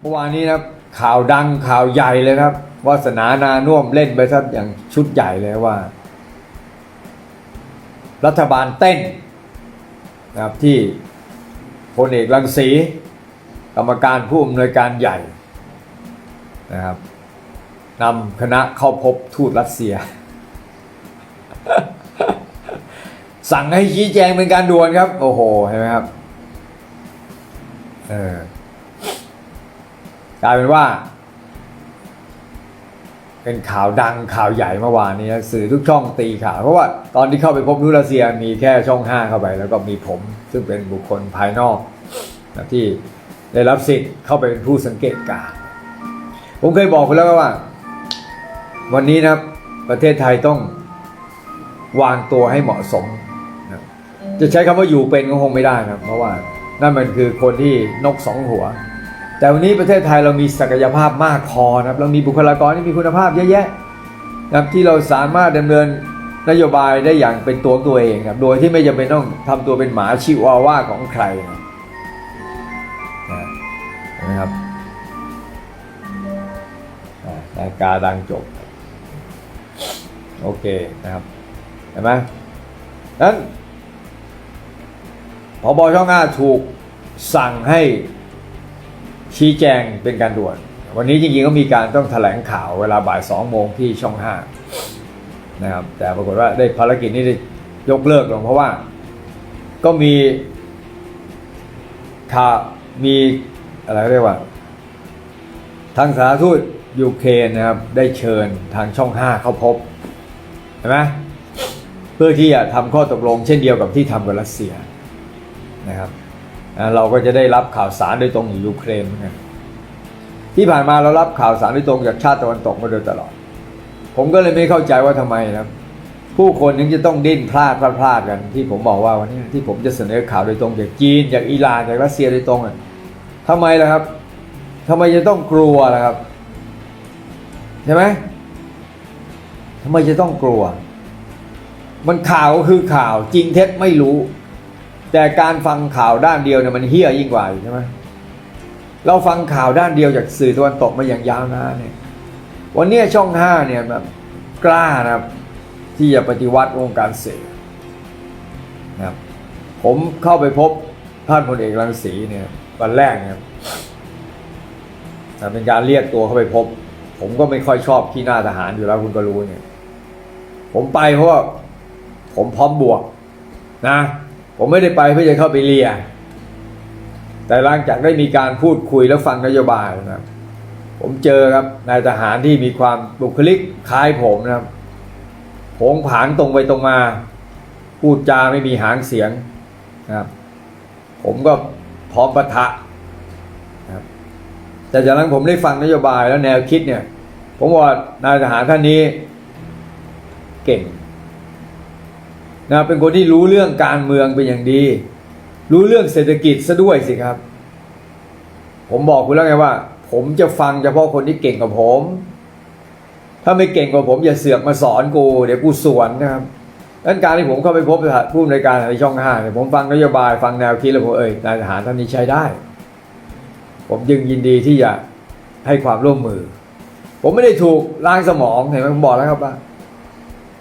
เมื่อวานนี้นะครับข่าวดังข่าวใหญ่เลยครับวาสนานานุ่วมเล่นไปครับอย่างชุดใหญ่เลยว่า รัฐบาลเต้นนะครับที่พลเอกรังสี กรรมการผู้อำนวยการใหญ่นะครับนำคณะเข้าพบทูตรัสเซีย สั่งให้ชี้แจงเป็นการด่วนครับ โอ้โห เห็นไหมครับ เออ กลายเป็นว่า เป็นข่าวดังข่าวใหญ่เมื่อวานนี้สื่อทุกช่องตีข่าวเพราะว่าตอนที่เข้าไปพบทูรัสเซียมีแค่ช่องห้าเข้าไป แล้วก็มีผมซึ่งเป็นบุคคลภายนอกที่ได้รับสิทธิ์เข้าไปเป็นผู้สังเกตการผมเคยบอกไปแล้วว่า วันนี้นะประเทศไทยต้องวางตัวให้เหมาะสมนะจะใช้คำว่าอยู่เป็นก็คงไม่ได้นะเพราะว่านั่นมันคือคนที่นกสองหัว แต่วันนี้ประเทศไทยเรามีศักยภาพมากพอนะครับเรามีบุคลากรที่มีคุณภาพเยอะแยะนะครับที่เราสามารถดำเนินนโยบายได้อย่างเป็นตัวของตัวเองครับโดยที่ไม่จำเป็นต้องทำตัวเป็นหมาชิวาว่าของใครนะครับรายการดังจบ โอเคนะครับเห็นไหมนั้นพบช่องห้าถูกสั่งให้ ชี้แจงเป็นการด่วน วันนี้จริงๆก็มีการต้องแถลงข่าวเวลาบ่ายสองโมงที่ช่องห้านะครับแต่ปรากฏว่าได้ภารกิจนี้ได้ยกเลิกลงเพราะว่าก็มีข่าวมีอะไรเรียกว่า ทางสาธารณทูตยูเครนนะครับ ได้เชิญทางช่องห้าเข้าพบเห็นไหมเพื่อที่จะทำข้อตกลงเช่นเดียวกับที่ทำกับรัสเซียนะครับ เราก็จะได้รับข่าวสารโดยตรงจากยูเครนเหมือนกันที่ผ่านมาเรารับข่าวสารโดยตรงจากชาติตะวันตกมาโดยตลอด ผมก็เลยไม่เข้าใจว่าทำไมนะครับผู้คนยังจะต้องดิ้นพลาดพลาดพลาดกัน ที่ผมบอกว่าวันนี้ที่ผมจะเสนอข่าวโดยตรงจากจีนจากอิหร่านจากรัสเซียโดยตรงอะทำไมล่ะครับทำไมจะต้องกลัวล่ะครับใช่ไหมทำไมจะต้องกลัว มันข่าวก็คือข่าวจริงเท็จไม่รู้ แต่การฟังข่าวด้านเดียวเนี่ยมันเฮี้ยยิ่งกว่าใช่ไหมเราฟังข่าวด้านเดียวจากสื่อตะวันตกมาอย่างยาวนานเนี่ย วันนี้ช่องห้าเนี่ยแบบกล้านะครับที่จะปฏิวัติวงการสื่อนะครับผมเข้าไปพบท่านพลเอกรังสีเนี่ยวันแรกเนี่ยนะเป็นการเรียกตัวเข้าไปพบ ผมก็ไม่ค่อยชอบขี้หน้าทหารอยู่แล้วคุณก็รู้เนี่ย ผมไปเพราะว่าผมพร้อมบวกนะ ผมไม่ได้ไปเพื่อจะเข้าไปเลีย แต่หลังจากได้มีการพูดคุยแล้วฟังนโยบายนะครับ ผมเจอครับนายทหารที่มีความบุคลิกคล้ายผมนะครับโผงผางตรงไปตรงมา พูดจาไม่มีหางเสียงนะครับ ผมก็พร้อมปะทะนะครับแต่จากนั้นผมได้ฟังนโยบายแล้วแนวคิดเนี่ย ผมว่านายทหารท่านนี้เก่ง นะเป็นคนที่รู้เรื่องการเมืองเป็นอย่างดี รู้เรื่องเศรษฐกิจซะด้วยสิครับ ผมบอกคุณแล้วไงว่า ผมจะฟังเฉพาะคนที่เก่งกว่าผม ถ้าไม่เก่งกว่าผมอย่าเสือกมาสอนกู เดี๋ยวกูสวนนะครับดังนั้นการที่ผมเข้าไปพบผู้ในวยการในช่องห้าเนี่ยผมฟังนโยบายฟังแนวคิดแล้วผมเอ่ยนายทหารท่านนี้ใช้ได้ ผมจึงยินดีที่จะให้ความร่วมมือ ผมไม่ได้ถูกล้างสมองเห็นไหมผมบอกแล้วครับว่า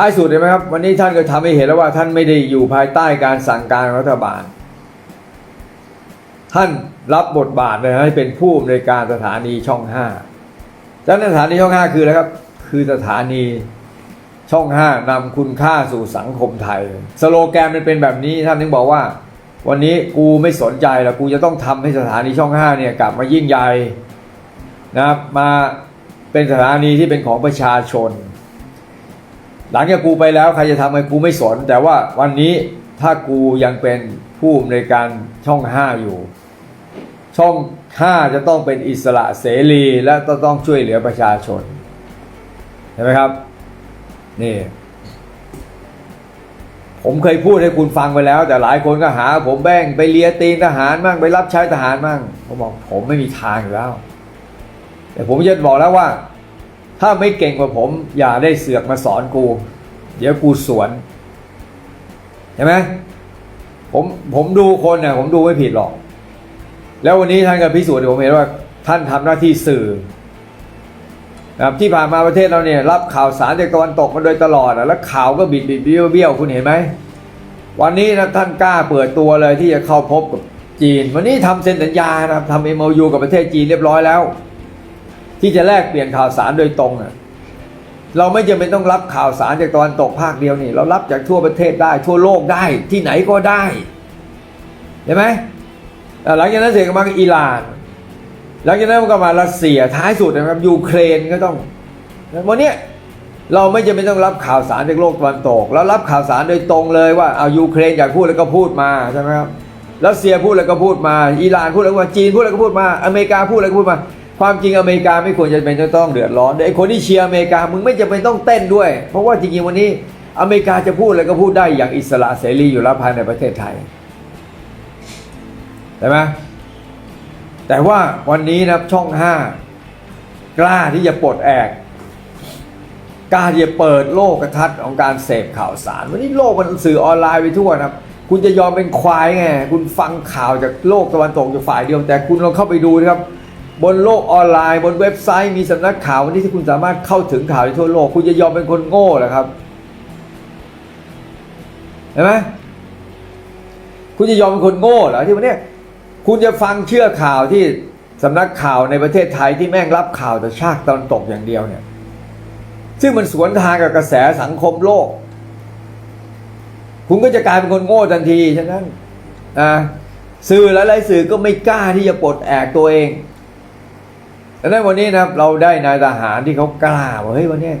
ท้ายสุดเห็นไหมครับ วันนี้ท่านก็ทำให้เห็นแล้วว่าท่านไม่ได้อยู่ภายใต้การสั่งการรัฐบาล ท่านรับบทบาทเลยให้เป็นผู้อำนวยการสถานีช่องห้าดังนั้นสถานีช่องห้าคืออะไรครับ คือสถานีช่องห้านำคุณค่าสู่สังคมไทย สโลแกนมันเป็นแบบนี้ท่านถึงบอกว่า วันนี้กูไม่สนใจแล้วกูจะต้องทำให้สถานีช่องห้าเนี่ยกลับมายิ่งใหญ่นะครับมาเป็นสถานีที่เป็นของประชาชน หลังจากกูไปแล้วใครจะทำอะไรกูไม่สน แต่ว่าวันนี้ถ้ากูยังเป็นผู้อำนวยการช่องห้าอยู่ ช่องห้าจะต้องเป็นอิสระเสรีและต้องช่วยเหลือประชาชนเห็นไหมครับ นี่ ผมเคยพูดให้คุณฟังไปแล้ว แต่หลายคนก็หา ผมแบ่งไปเลียตีนทหารมั่งไปรับใช้ทหารมั่งผมบอกผมไม่มีทางอยู่แล้ว แต่ผมจะบอกแล้วว่า ถ้าไม่เก่งกว่าผม อย่าได้เสือกมาสอนกู เดี๋ยวกูสวนเห็นไหมผมผมดูคนเนี่ยผมดูไม่ผิดหรอก แล้ววันนี้ท่านก็พิสูจน์ผมเห็นว่า ท่านทำหน้าที่สื่อนะครับที่ผ่านมาประเทศเราเนี่ยรับข่าวสารจากตะวันตกมาโดยตลอดอะแล้วข่าวก็บิดบิดเบี้ยวเบี้ยวคุณเห็นไหมวันนี้นะท่านกล้าเปิดตัวเลยที่จะเข้าพบกับจีน วันนี้ทำเซ็นสัญญานะครับทำเอ็มยูกับประเทศจีนเรียบร้อยแล้ว ที่จะแลกเปลี่ยนข่าวสารโดยตรงเราไม่จำเป็นต้องรับข่าวสารจากตะวันตกภาคเดียวนี่ เรารับจากทั่วประเทศได้ ทั่วโลกได้ที่ไหนก็ได้เห็นไหมหลังจากนั้นเสร็จก็มาอิหร่าน หลังจากนั้นก็มารัสเซียท้ายสุดนะครับยูเครนก็ต้องวันนี้เราไม่จำเป็นต้องรับข่าวสารจากโลกตะวันตกเรารับข่าวสารโดยตรงเลยว่าเอายูเครนอยากพูดแล้วก็พูดมาใช่ไหมครับรัสเซียพูดแล้วก็พูดมาอิหร่านพูดแล้วก็มาจีนพูดแล้วก็พูดมา อเมริกาพูดแล้วก็พูดมา ความจริงอเมริกาไม่ควรจะเป็นจะต้องเดือดร้อนไอ้คนที่เชียร์อเมริกามึงไม่จำเป็นต้องเต้นด้วย เพราะว่าจริงๆวันนี้อเมริกาจะพูดอะไรก็พูดได้อย่างอิสระเสรีอยู่แล้วภายในประเทศไทยใช่ไหมแต่ว่าวันนี้นะครับช่องห้ากล้าที่จะปลดแอกกล้าที่จะเปิดโลกกระทัศน์ของการเสพข่าวสาร วันนี้โลกมันสื่อออนไลน์ไปทั่วนะครับ คุณจะยอมเป็นควายไง คุณฟังข่าวจากโลกตะวันตกจากฝ่ายเดียว แต่คุณลองเข้าไปดูนะครับ บนโลกออนไลน์ บนเว็บไซต์มีสำนักข่าววันนี้ที่คุณสามารถเข้าถึงข่าวในทั่วโลก คุณจะยอมเป็นคนโง่เหรอครับเห็นไหมคุณจะยอมเป็นคนโง่เหรอที่วันนี้คุณจะฟังเชื่อข่าวที่สำนักข่าวในประเทศไทยที่แม่งรับข่าวแต่ชาติตอนตกอย่างเดียวเนี่ย ซึ่งมันสวนทางกับกระแสสังคมโลก คุณก็จะกลายเป็นคนโง่ทันทีฉะนั้นอ่าสื่อหลายๆสื่อก็ไม่กล้าที่จะปลดแอกตัวเอง ดังนั้นวันนี้นะครับเราได้นายทหารที่เขากล้าว่าเฮ้ยวันนี้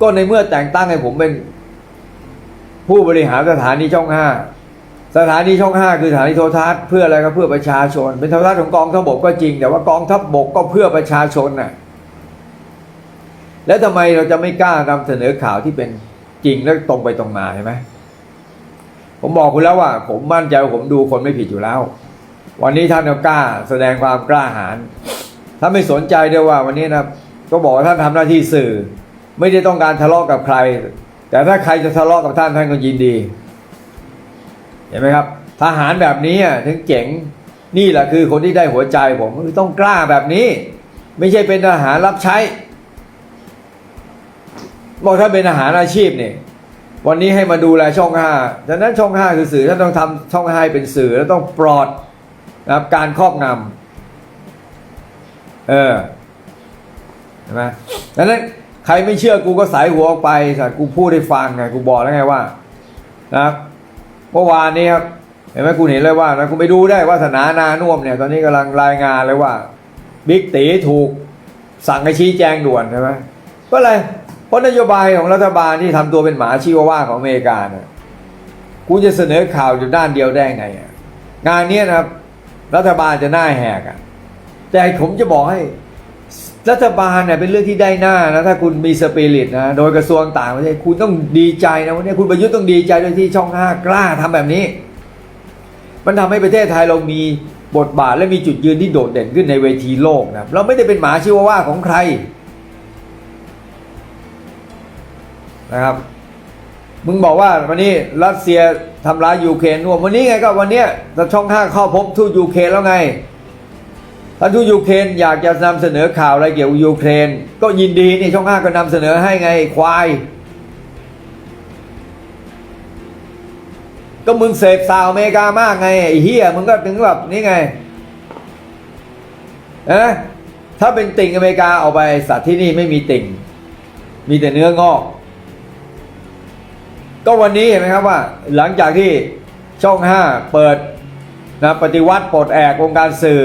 ก็ในเมื่อแต่งตั้งให้ผมเป็น ผู้บริหารสถานีช่องห้าสถานีช่องห้าคือสถานีโทรทัศน์เพื่ออะไรก็เพื่อประชาชน เป็นโทรทัศน์ของกองทัพบกก็จริง แต่ว่ากองทัพบกก็เพื่อประชาชนน่ะ แล้วทำไมเราจะไม่กล้านำเสนอข่าวที่เป็นจริงและตรงไปตรงมาใช่ไหมผมบอกคุณแล้วว่า ผมมั่นใจว่าผมดูคนไม่ผิดอยู่แล้ว วันนี้ท่านกล้า แสดงความกล้าหาญ ถ้าไม่สนใจด้วยว่าวันนี้นะก็บอกว่าท่านทำหน้าที่สื่อ ไม่ได้ต้องการทะเลาะกับใคร แต่ถ้าใครจะทะเลาะกับท่านท่านก็ยินดี เห็นไหมครับ ทหารแบบนี้ถึงเจ๋งนี่แหละคือคนที่ได้หัวใจผมคือต้องกล้าแบบนี้ ไม่ใช่เป็นทหารรับใช้บอกถ้าเป็นทหารอาชีพเนี่ยวันนี้ให้มาดูแลช่องห้าดังนั้นช่องห้าคือสื่อท่านต้องทำช่องห้าเป็นสื่อแล้วต้องปลอดนะครับการครอบงำ เออเห็นไหมดังนั้นใครไม่เชื่อกูก็สายหัวออกไปแต่กูพูดให้ฟังไงกูบอกแล้วไงว่านะเมื่อวานนี้ครับเห็นไหมคุณเห็นเลยว่านะคุณไปดูได้ว่าสนานานุ่มเนี่ย ตอนนี้กำลังรายงานเลยว่าบิ๊กตีถูกสั่งให้ชี้แจงด่วนใช่ไหมก็อะไรเพราะนโยบายของรัฐบาลที่ทำตัวเป็นหมาชีวว่าของอเมริกาเนี่ยคุณจะเสนอข่าวอยู่ด้านเดียวได้ไงงานนี้นะครับ รัฐบาลจะหน้าแหกอะ แต่ผมจะบอกให้รัฐบาลเนี่ยเป็นเรื่องที่ได้หน้านะถ้าคุณมีสปิริตนะโดยกระทรวงต่างประเทศคุณต้องดีใจนะวันนี้คุณประยุทธ์ต้องดีใจด้วยที่ช่องห้ากล้าทำแบบนี้ มันทำให้ประเทศไทยเรามีบทบาทและมีจุดยืนที่โดดเด่นขึ้นในเวทีโลกนะเราไม่ได้เป็นหมาชิวาว่าของใครนะครับมึงบอกว่าวันนี้รัสเซียทำร้ายยูเครนวันนี้ไงก็วันนี้ช่องห้าเข้าพบทูตยูเครนแล้วไง ท่านทูตยูเครนอยากจะนำเสนอข่าวอะไรเกี่ยวกับยูเครน ก็ยินดีนี่ช่องห้าก็นำเสนอให้ไงควาย ก็มึงเสพสาวอเมริกามากไงไอ้เฮียมึงก็ถึงแบบนี่ไงนะถ้าเป็นติ่งอเมริกาเอาไปสัตว์ที่นี่ไม่มีติ่ง มีแต่เนื้องอก ก็วันนี้เห็นไหมครับว่า หลังจากที่ช่องห้าเปิดนะปฏิวัติปลดแอกวงการสื่อ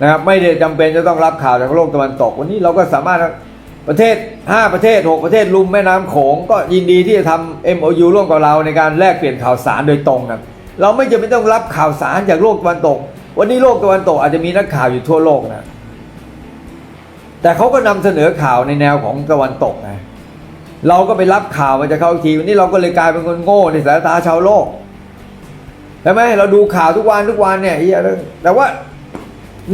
นะครับไม่ได้จำเป็นจะต้องรับข่าวจากโลกตะวันตก วันนี้เราก็สามารถประเทศ 5 ประเทศ 6 ประเทศลุมแม่น้ำโขงก็ยินดีที่จะทำ MOU ร่วมกับเราในการแลกเปลี่ยนข่าวสารโดยตรงนะเราไม่จำเป็นต้องรับข่าวสารจากโลกตะวันตก วันนี้โลกตะวันตกอาจจะมีนักข่าวอยู่ทั่วโลกนะแต่เขาก็นำเสนอข่าวในแนวของตะวันตกไงเราก็ไปรับข่าวมาจากเขาทีวันนี้เราก็เลยกลายเป็นคนโง่ในสายตาชาวโลกใช่ไหมเราดูข่าวทุกวันทุกวันเนี่ยเฮียแต่ว่า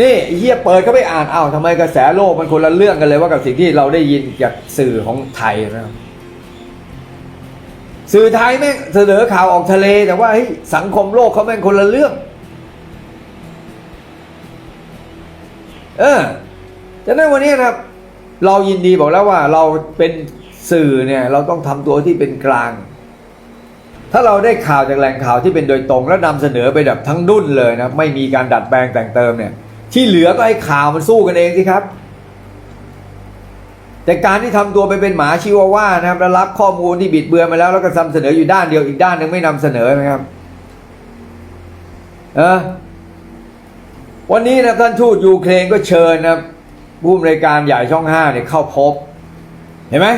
นี่ไอ้เฮียเปิดเข้าไปอ่านอ้าวทำไมกระแสโลกมันคนละเรื่องกันเลยว่ากับสิ่งที่เราได้ยินจากสื่อของไทยนะครับสื่อไทยแม่งเสนอข่าวออกทะเลแต่ว่าเฮ้ยสังคมโลกเขาแม่งคนละเรื่อง เออฉะนั้นวันนี้นะครับ เรายินดีบอกแล้วว่าเราเป็นสื่อเนี่ย เราต้องทำตัวที่เป็นกลาง ถ้าเราได้ข่าวจากแหล่งข่าวที่เป็นโดยตรง แล้วนำเสนอไปแบบทั้งดุนเลยนะไม่มีการดัดแปลงแต่งเติมเนี่ย ที่เหลือก็ให้ข่าวมันสู้กันเองสิครับ แต่การที่ทำตัวไปเป็นหมาชิวาว่านะครับแล้วรับข้อมูลที่บิดเบือนมาแล้วแล้วก็นำเสนออยู่ด้านเดียวอีกด้านหนึ่งไม่นำเสนอนะครับ เออวันนี้นะท่านทูตยูเครนก็เชิญนะครับผู้อำนวยการใหญ่ช่องห้าเนี่ยเข้าพบ เห็นไหม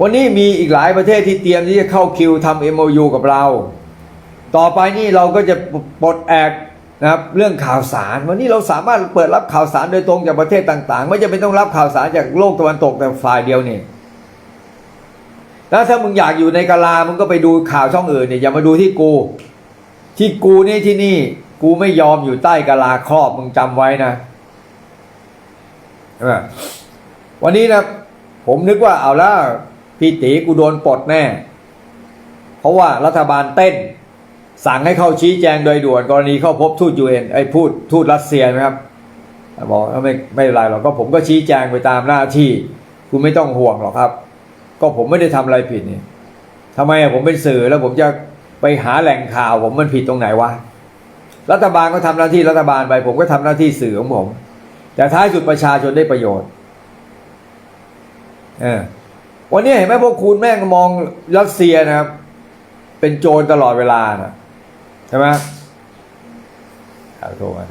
วันนี้มีอีกหลายประเทศที่เตรียมที่จะเข้าคิวทำ MOU กับเรา ต่อไปนี่เราก็จะปลดแอก นะครับเรื่องข่าวสารวันนี้เราสามารถเปิดรับข่าวสารโดยตรงจากประเทศต่างๆ ไม่จำเป็นต้องรับข่าวสารจากโลกตะวันตกแต่ฝ่ายเดียวนี่แล้วถ้ามึงอยากอยู่ในกาลามึงก็ไปดูข่าวช่องอื่นเนี่ยอย่ามาดูที่กู ที่กูนี่ที่นี่ กูไม่ยอมอยู่ใต้กาลาครอบมึงจำไว้นะวันนี้นะผมนึกว่าเอาละพี่ตีกูโดนปลดแน่ เพราะว่ารัฐบาลเต้น สั่งให้เข้าชี้แจงโดยด่วนกรณีเข้าพบทูตยูเอ็นไอ้พูดทูตรัสเซียนะครับบอกไม่ไม่เป็นไรหรอกก็ผมก็ชี้แจงไปตามหน้าที่ คุณไม่ต้องห่วงหรอกครับ ก็ผมไม่ได้ทำอะไรผิดนี่ทำไมผมเป็นสื่อแล้วผมจะไปหาแหล่งข่าว ผมมันผิดตรงไหนวะรัฐบาลก็ทำหน้าที่รัฐบาลไป ผมก็ทำหน้าที่สื่อของผม แต่ท้ายสุดประชาชนได้ประโยชน์เออวันนี้เห็นไหมพวกคุณแม่งมองรัสเซียนะครับ เป็นโจรตลอดเวลานะ ช่ไหมข่าวโทรมา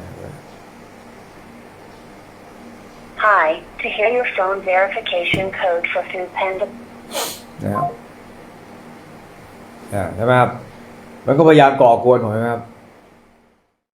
Hi, to hear your phone verification code for Food Panda นะครับอ่าใช่ไหมครับ มันก็พยายามก่อกวนผมใช่ไหมครับ